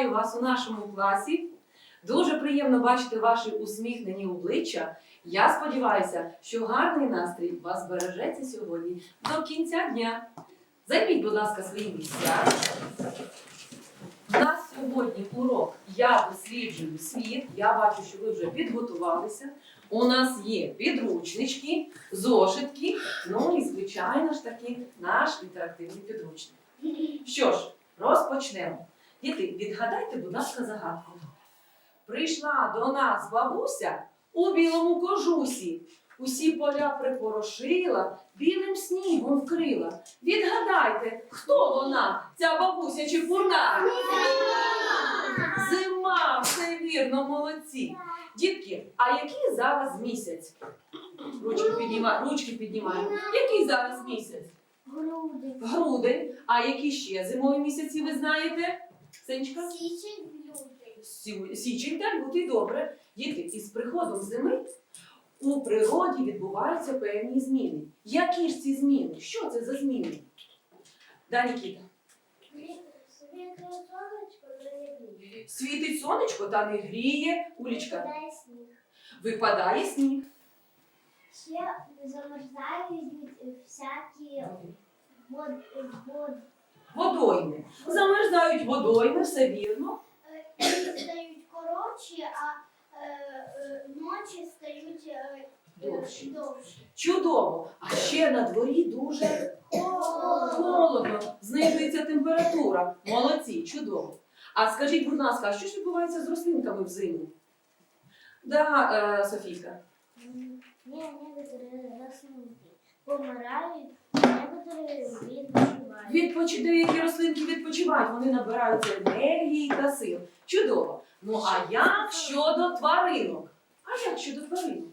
вітаю вас у нашому класі. Дуже приємно бачити ваші усміхнені обличчя. Я сподіваюся, що гарний настрій вас збережеться сьогодні до кінця дня. Займіть, будь ласка, свої місця. У нас сьогодні урок Я досліджую світ. Я бачу, що ви вже підготувалися. У нас є підручнички, зошитки, ну і, звичайно ж таки, наш інтерактивний підручник. Що ж, розпочнемо. Діти, відгадайте, будь ласка, загадку. Прийшла до нас бабуся у білому кожусі. Усі поля припорошила, білим снігом вкрила. Відгадайте, хто вона, ця бабуся чи фурна? Зима, все вірно, молодці. Дітки, а який зараз місяць? Ручки піднімаємо, ручки піднімаємо. Який зараз місяць? Груди. Грудень. А які ще зимові місяці ви знаєте? Сенечка? Січень, лютий. Січень та лютий, добре. Діти, із приходом зими у природі відбуваються певні зміни. Які ж ці зміни? Що це за зміни? Да, Нікіта. Світло сонечко не Світить сонечко та не гріє. Улічка. Випадає сніг. Випадає сніг. Ще замерзають всякі вод, вод, Водойми. Замерзають водойми, все вірно. е, стають коротші, а е, е, ночі стають е, Довші. довші. Чудово. А ще на дворі дуже холодно, знижується температура. Молодці, чудово. А скажіть, будь ласка, а що ж відбувається з рослинками взиму? Да, е, Софійка. Ні, некоторі рослинки помирають, відпочивають. Відпоч... Деякі рослинки відпочивають, вони набираються енергії та сил. Чудово. Ну а як щодо тваринок? А як щодо тваринок?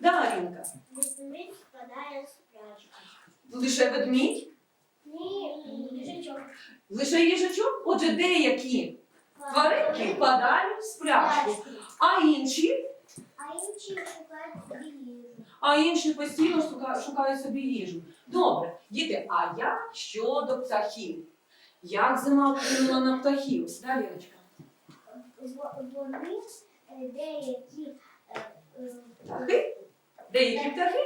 Да, Арінка. Ведмідь впадає з пляжу. Лише ведмідь, Ні, їжачок. лише їжачок. Отже, деякі тваринки впадають з пляшку, а інші, А інші шукають собі їжу. А інші постійно шукають собі їжу. Добре, діти, а як щодо птахів? Як зима вплинула на птахів? Да, Ліночка? Вони е, деякі е, е, Птахи? Деякі птахи?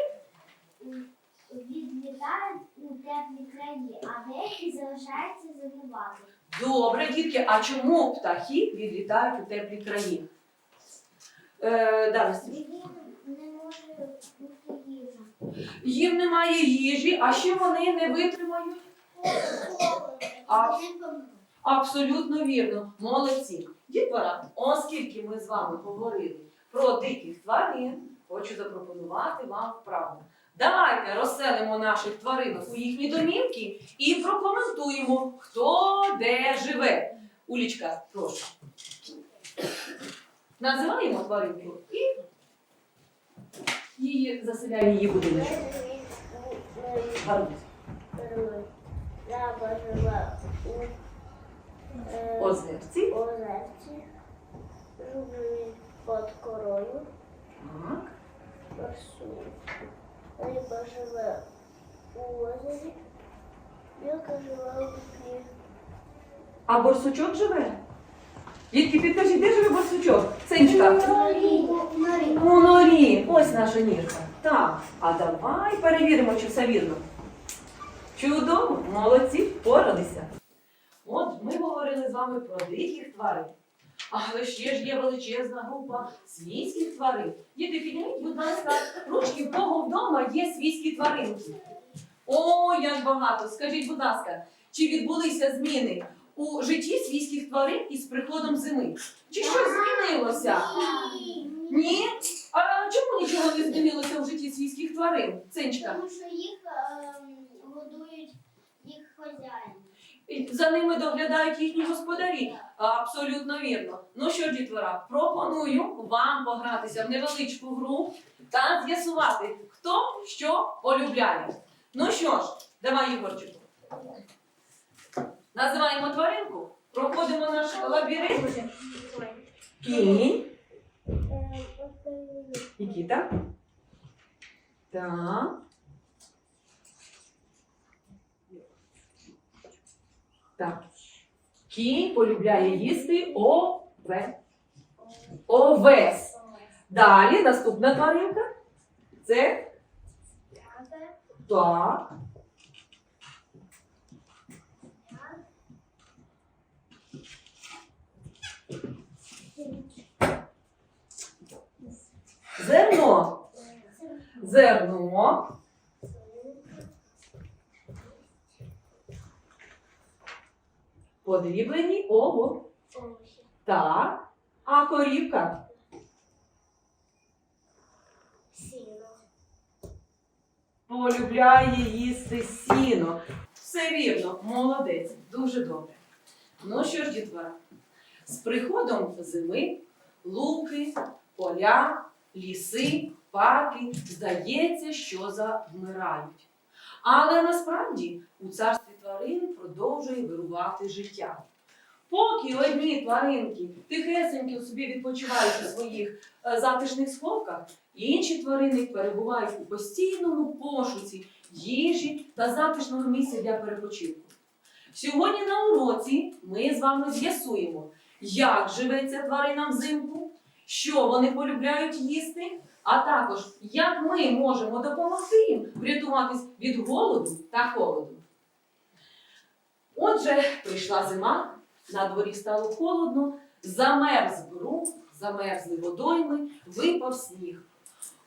відлітають у теплі краї, а деякі залишаються зимувати. Добре, дітки, а чому птахи відлітають у теплі краї? Е, да, Настя. Він не може бути їжа. Їм немає їжі, а ще вони не витримають. А- Абсолютно вірно. Молодці. Дітвора, оскільки ми з вами говорили про диких тварин, хочу запропонувати вам вправу. Давайте розселимо наших тваринок у їхні домівки і прокоментуємо, хто де живе. Улічка, прошу. Називаємо тваринку і її заселяємо її будиночок. Гарбуз. Жаба у Озерці. озерці, журавль під корою, Так. Риба живе у озері, білка живе у піклі. А борсучок живе? Дітки, підкажіть, де живе борсучок? Сенечка. У норі. Ось наша ніжка. Так. А давай перевіримо, чи все вірно. Чудово, молодці, впоралися. От ми говорили з вами про диких тварин. Але ще ж є величезна група свійських тварин. Діти, підніміть, будь ласка, ручки, в кого вдома є свійські тваринки. О, як багато! Скажіть, будь ласка, чи відбулися зміни у житті свійських тварин із приходом зими? Чи щось змінилося? Ні? А чому нічого не змінилося в житті свійських тварин? Ценчка, Тому що їх ем, годують їх хазяїн. За ними доглядають їхні господарі. Абсолютно вірно. Ну що, дітвора, пропоную вам погратися в невеличку гру та з'ясувати, хто що полюбляє. Ну що ж, давай, Ігорчику. Називаємо тваринку, проходимо наш лабіринт. Кінь. Нікіта. Так. Так. Кінь полюбляє їсти ове. овес. Далі наступна тваринка. Це так. Зерно. Зерно. Подріблені ово. Так. А корівка. Сіно. Полюбляє їсти сіно. Все вірно, молодець, дуже добре. Ну що ж, дітвора, з приходом зими луки, поля, ліси, парки, здається, що завмирають. Але насправді у царстві тварин продовжує вирувати життя. Поки одні тваринки тихесенько собі відпочивають у своїх е, затишних сховках, інші тварини перебувають у постійному пошуці їжі та затишного місця для перепочинку. Сьогодні на уроці ми з вами з'ясуємо, як живеться тваринам взимку, що вони полюбляють їсти, а також як ми можемо допомогти їм врятуватись від голоду та холоду. Отже, прийшла зима, на дворі стало холодно, замерз брук, замерзли водойми, випав сніг.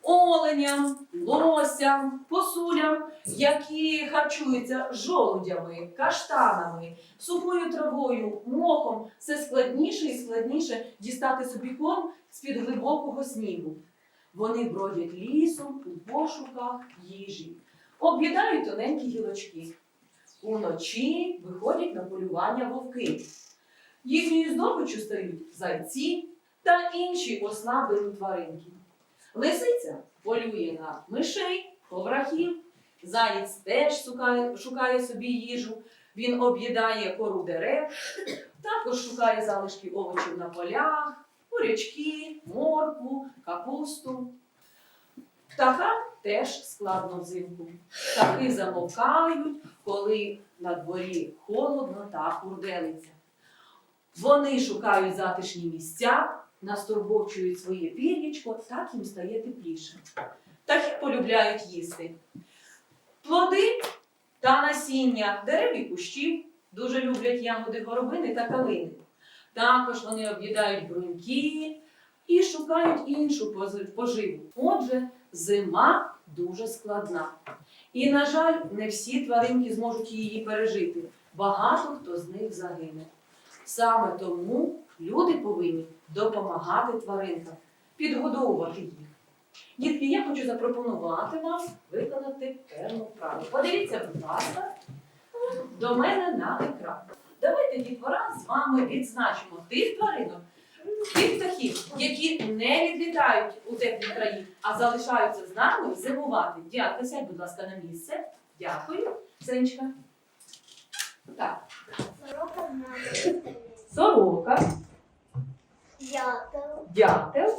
Оленям, лосям, посулям, які харчуються жолудями, каштанами, сухою травою, мохом, все складніше і складніше дістати собі корм з-під глибокого снігу. Вони бродять лісом у пошуках їжі, об'їдають тоненькі гілочки. Уночі виходять на полювання вовки. Їхньою здобиччю стають зайці та інші ослаблені тваринки. Лисиця полює на мишей, ховрахів, заєць теж шукає, собі їжу, він об'їдає кору дерев, також шукає залишки овочів на полях, бурячки, моркву, капусту. Птахам теж складно взимку. Птахи замовкають, коли на дворі холодно та курделиться. Вони шукають затишні місця, настурбовчують своє пір'ячко, так їм стає тепліше. Птахи полюбляють їсти. Плоди та насіння дерев і кущів дуже люблять ягоди горобини та калини. Також вони об'їдають бруньки і шукають іншу поживу. Отже, зима дуже складна. І, на жаль, не всі тваринки зможуть її пережити. Багато хто з них загине. Саме тому люди повинні допомагати тваринкам, підгодовувати їх. Дітки, я хочу запропонувати вам виконати певну вправу. Подивіться, будь ласка, до мене на екран. Давайте, дітвора, з вами відзначимо тих тваринок, тих птахів, які не відлітають у теплі краї, а залишаються з нами зимувати. Дякую, сядь, будь ласка, на місце. Дякую. Сенечка. Так, сорока, Дятел, дятел.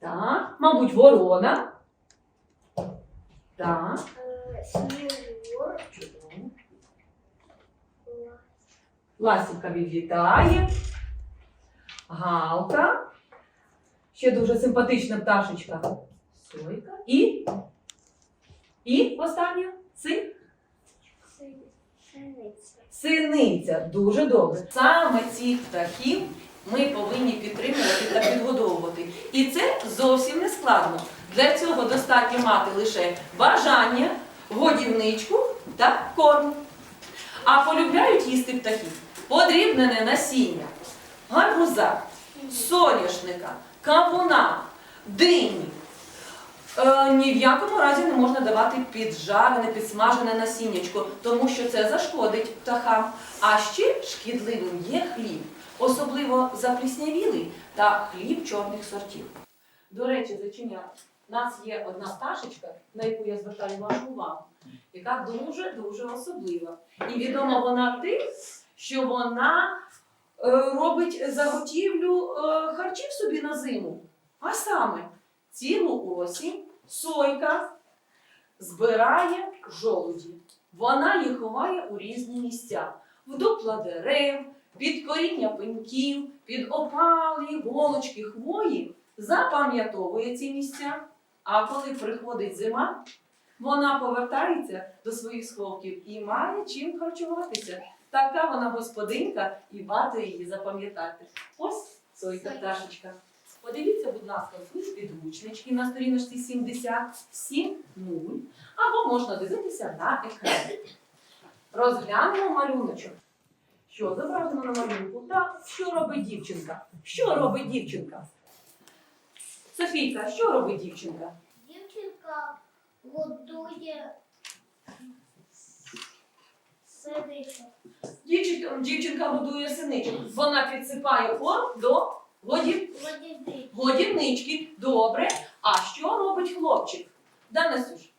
Так, мабуть, ворона. Так, снігур, чудово. Ласівка відлітає. Галка. Ще дуже симпатична пташечка. Сойка. І. І остання. Си. Синиця. Синиця. Дуже добре. Саме цих птахів ми повинні підтримувати та підгодовувати. І це зовсім не складно. Для цього достатньо мати лише бажання, годівничку та корм. А полюбляють їсти птахів подрібнене насіння, гарбуза, соняшника, кавуна, дині. Е, ні в якому разі не можна давати піджарене, підсмажене насіннячко, тому що це зашкодить птахам. А ще шкідливим є хліб, особливо запліснявілий та хліб чорних сортів. До речі, зачиня, у нас є одна пташечка, на яку я звертаю вашу увагу, яка дуже-дуже особлива. І відома вона тим, що вона е, робить заготівлю е, харчів собі на зиму. А саме цілу осінь сойка збирає жолуді. Вона їх ховає у різні місця: в дупла дерев, під коріння пеньків, під опалі, голочки хвої, запам'ятовує ці місця. А коли приходить зима, вона повертається до своїх сховків і має чим харчуватися. Така вона господинка, і варто її запам'ятати. Ось сойка Сойка. пташечка. Подивіться, будь ласка, в підручнички на сторіночці 77.0, або можна дивитися на екрані. Розглянемо малюночок. Що зображено на малюнку? Так, що робить дівчинка? Що робить дівчинка? Софійка, що робить дівчинка? Дівчинка годує синичок. Дівчинка годує синичок. Вона підсипає корм до годів, годівнички. Добре. А що робить хлопчик? Да, Насюш?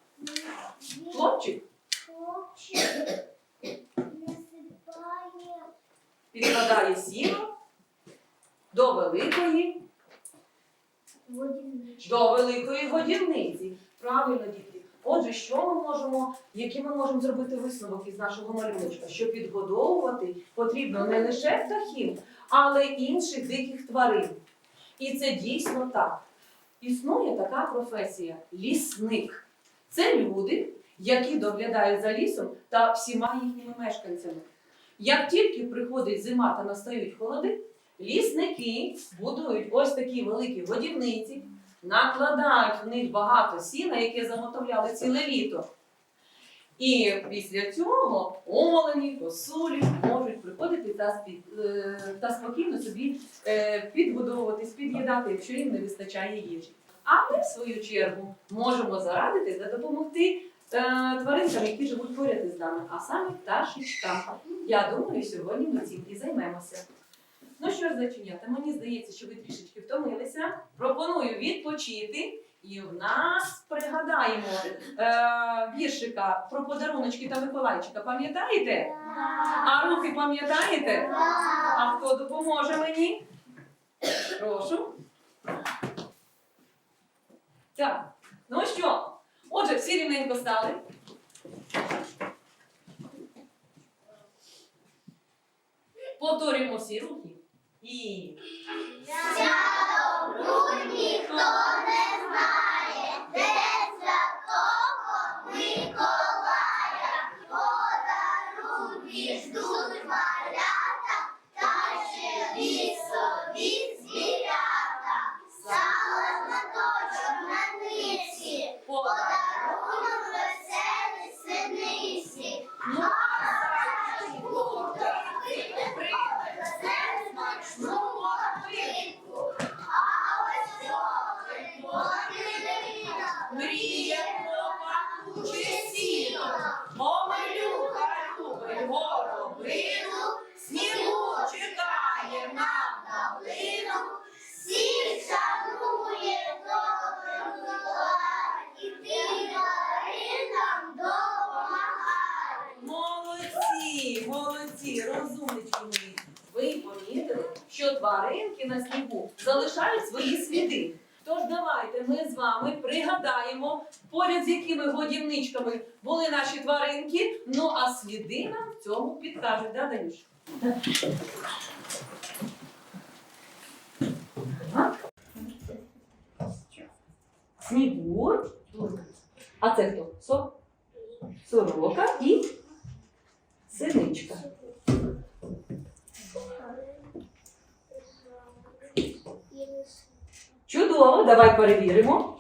Хлопчик хлопчик насипає підкладає сіно до великої, водяничок. до великої годівниці. Правильно, діти. Отже, що ми можемо, який ми можемо зробити висновок із нашого малюночка? Що підгодовувати потрібно не лише птахів, але інших диких тварин. І це дійсно так. Існує така професія лісник. Це люди, які доглядають за лісом та всіма їхніми мешканцями. Як тільки приходить зима та настають холоди, лісники будують ось такі великі годівниці, накладають в них багато сіна, яке заготовляли ціле літо. І після цього олені, косулі можуть приходити та, спі- е, та спокійно собі е, підбудовуватись, під'їдати, якщо їм не вистачає їжі. А ми, в свою чергу, можемо зарадити та допомогти е, тваринкам, які живуть поряд із нами, а саме пташечкам. Я думаю, сьогодні ми цим і займемося. Ну що ж, зайченята, мені здається, що ви трішечки втомилися. Пропоную відпочити. І в нас пригадаємо е, віршика про подаруночки та Миколайчика. Пам'ятаєте? А рухи пам'ятаєте? А хто допоможе мені? Прошу. Так, ну що? Отже, всі рівненько стали. Повторюємо всі рухи. І Свято ніхто не знає, де поряд годівничками були наші тваринки. Ну а сліди нам в цьому підкажуть, да, Данюш? Снігур. А це хто? Со? Сорока і синичка. Чудово, давай перевіримо.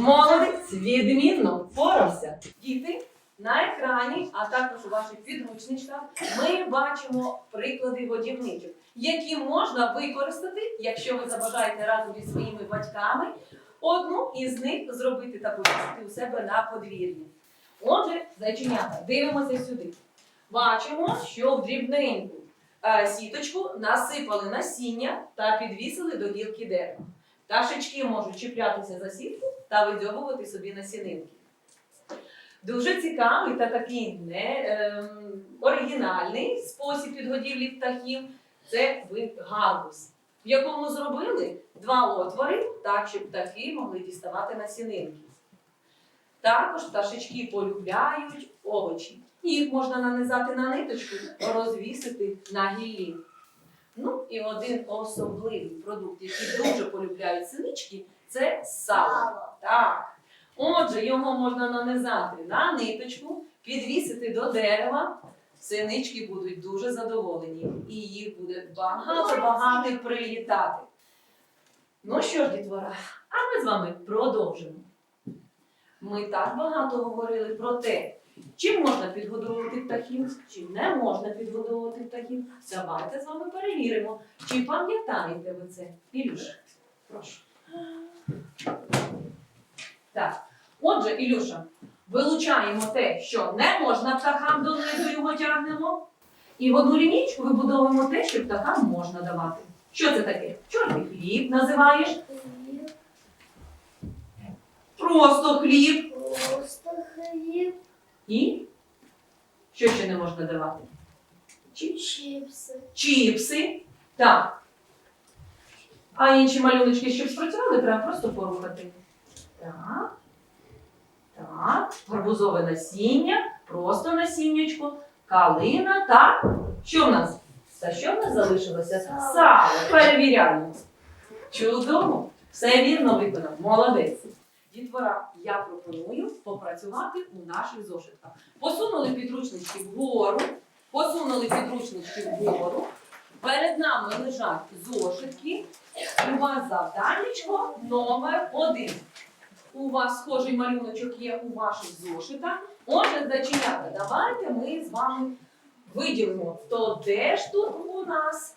Молодець, відмінно, впорався. Діти, на екрані, а також у ваших підручничках, ми бачимо приклади годівничок, які можна використати, якщо ви забажаєте разом зі своїми батьками, одну із них зробити та повісити у себе на подвір'ї. Отже, зайченята, дивимося сюди. Бачимо, що в дрібненьку е, сіточку насипали насіння та підвісили до гілки дерева. Пташечки можуть чіплятися за сітку та видьобувати собі насінинки. Дуже цікавий та такий не, ем, оригінальний спосіб підгодівлі птахів це вид в якому зробили два отвори, так щоб птахи могли діставати насінинки. Також пташечки полюбляють овочі. Їх можна нанизати на ниточку, розвісити на гіллі. І один особливий продукт, який дуже полюбляють синички, це сало. Так. Отже, його можна нанизати на ниточку, підвісити до дерева. Синички будуть дуже задоволені, і їх буде багато-багато прилітати. Ну що ж, дітвора, а ми з вами продовжимо. Ми так багато говорили про те, чим можна підгодовувати птахів, чим не можна підгодовувати птахів. Давайте з вами перевіримо, чи пам'ятаєте ви це. Ілюша, прошу. Так. Отже, Ілюша, вилучаємо те, що не можна птахам донизу його тягнемо. І в одну лінійку вибудовуємо те, що птахам можна давати. Що це таке? Чорний хліб називаєш? Просто хліб. Просто хліб, І що ще не можна давати? Чі- чіпси. Чіпси. Так. А інші малюночки, щоб спрацювали, треба просто порухати. Так. Так. Гарбузове насіння, просто насіннячко, калина та що в нас? Та що в нас залишилося? Сало. Сало. Перевіряємо. Чудово. Все вірно виконав. Молодець. Дітвора, я пропоную попрацювати у наших зошитках. Посунули підручнички вгору, посунули підручнички вгору. Перед нами лежать зошитки. У вас завданнячко номер один. У вас схожий малюночок є у ваших зошитах. Отже, зачиняти. Давайте ми з вами виділимо, то де ж тут у нас?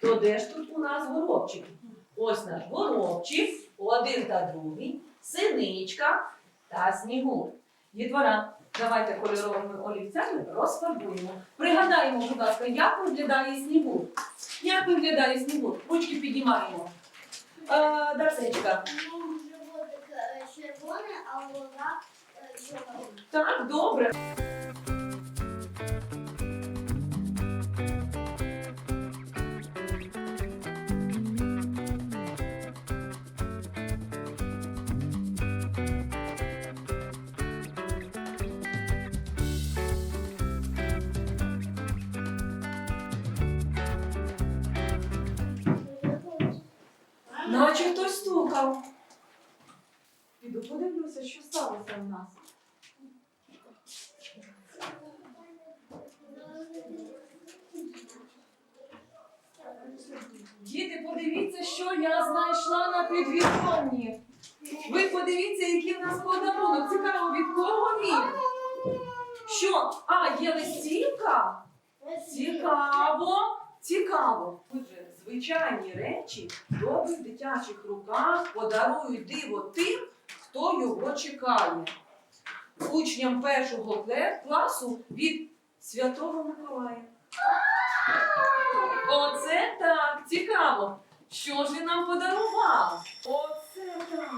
То де ж тут у нас горобчик? Ось наш горобчик, один та другий, синичка та снігур. Дітвора, давайте кольоровими олівцями розфарбуємо. Пригадаємо, будь ласка, як виглядає снігур. Як виглядає снігур? Ручки піднімаємо. Е, Дарсечка. Ну, животик е, червоний, а голова е, жовта. Так, добре. Наче хтось стукав. Піду подивлюся, що сталося в нас. Діти, подивіться, що я знайшла на підвіконні. Ви подивіться, який в нас подарунок. Цікаво, від кого він? Що? А, є листівка? Цікаво, цікаво. Звичайні речі в добрих дитячих руках подарують диво тим, хто його чекає. Учням першого класу від Святого Миколая. Оце так, цікаво. Що ж він нам подарував? Оце так.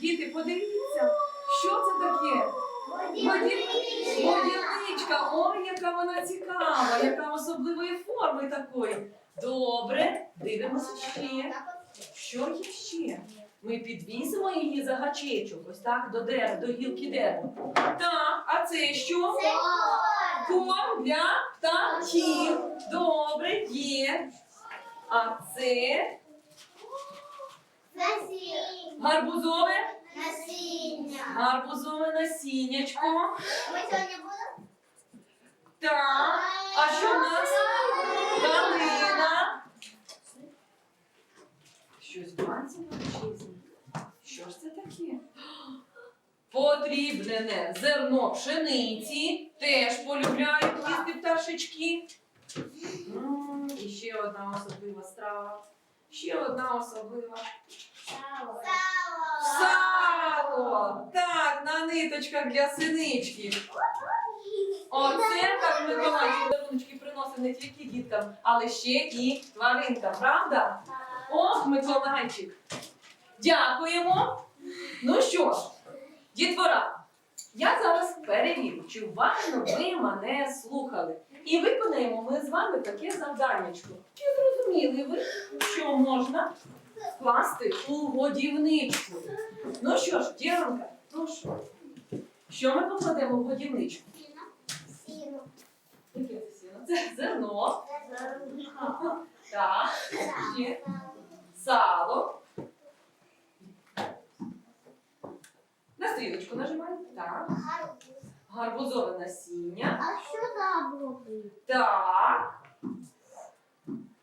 Діти, подивіться, що це таке? Водяничка, ой, яка вона цікава, яка особливої форми такої. Добре, дивимося ще. Що є ще? Ми підвісимо її за гачечок, ось так, до дерева, до гілки дерева. Так, а це що? Корм для птахів. Добре, є. А це Насіння. гарбузове, Насіння. гарбузове насіннячко. Ми сьогодні будемо? Так. А що в нас? Калина. Щось в банці величезне. Що ж це таке? Подрібнене зерно пшениці. Теж полюбляють їсти пташечки. І ще одна особлива страва. Ще одна особлива. Сало. Сало! Так, на ниточках для синички. Оце так Миколаївські даруночки приносить не тільки діткам, але ще і тваринкам, правда? Ох, Миколайчик. Дякуємо. Ну що ж, дітвора, я зараз перевірю, чи уважно ви мене слухали. І виконаємо ми з вами таке завданнячко. Чи зрозуміли ви, що можна вкласти у годівничку? Ну що ж, Діанка, Прошу. Що ми покладемо в годівничку? Сіно. Сіно. Яке це сіно? Це зерно. Так. Ще. Сало. На стрілочку нажимаємо. Так. Гарбузове насіння. А що там? Так.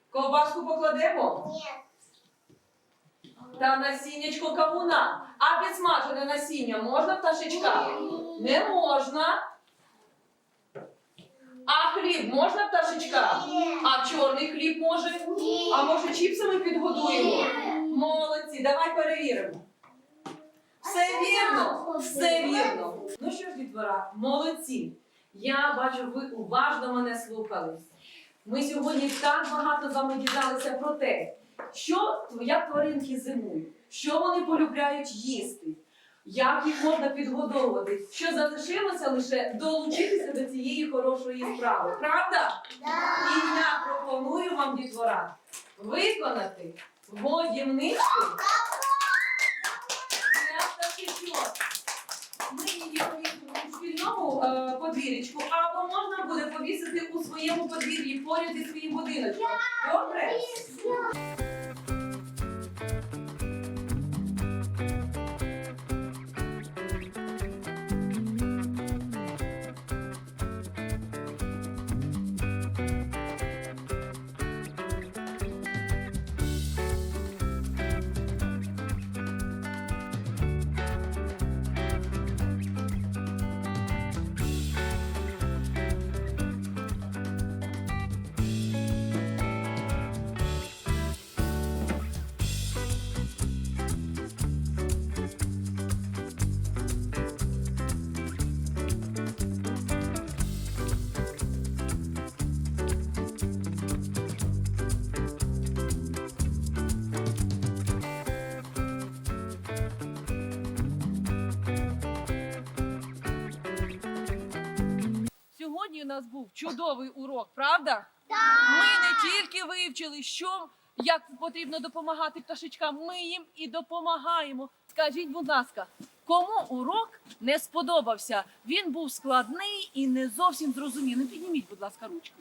Ковбаску покладемо. Ні. Та насіннячко кавуна. А підсмажене насіння можна пташечка? Не можна. А хліб можна пташечка? Ні. А чорний хліб може? А може чіпсами підгодуємо? Молодці, давай перевіримо. Все вірно, все вірно. Ну що ж, дітвора, молодці. Я бачу, ви уважно мене слухали. Ми сьогодні так багато з вами дізналися про те, що як тваринки зимують, що вони полюбляють їсти, як їх можна підгодовувати. Що залишилося лише долучитися до цієї хорошої справи. Правда? І я пропоную вам, дітвора, виконати годівничку. Ми її повісимо у шкільному е, подвір'ячку, або можна буде повісити у своєму подвір'ї поряд зі своїм будиночком. Добре? Нас був чудовий урок, правда? Ми не тільки вивчили, що як потрібно допомагати пташечкам, ми їм і допомагаємо. Скажіть, будь ласка, кому урок не сподобався? Він був складний і не зовсім зрозумілий. Підніміть, будь ласка, ручку.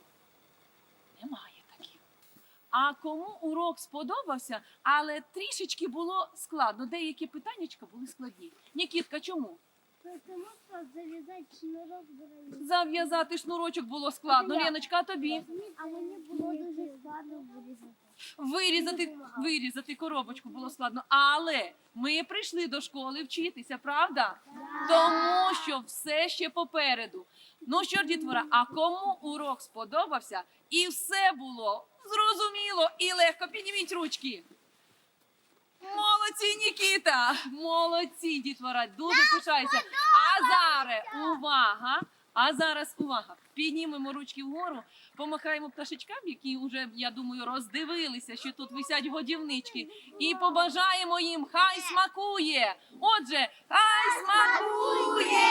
Немає таких. А кому урок сподобався, але трішечки було складно. Деякі питаннячка були складні. Нікітка, чому? Зав'язати шнурок було. Зав'язати шнурочок було складно. Леночка, а тобі? А мені було дуже складно вирізати. Вирізати, вирізати коробочку було складно. Але ми прийшли до школи вчитися, правда? Тому що все ще попереду. Ну що ж, дітвора, а кому урок сподобався і все було зрозуміло і легко. Підніміть ручки. Молодці, Нікіта! Молодці, дітвора, дуже пишаюся. А зараз увага! А зараз увага! Піднімемо ручки вгору, помахаємо пташечкам, які вже, я думаю, роздивилися, що тут висять годівнички, і побажаємо їм, хай смакує! Отже, хай смакує!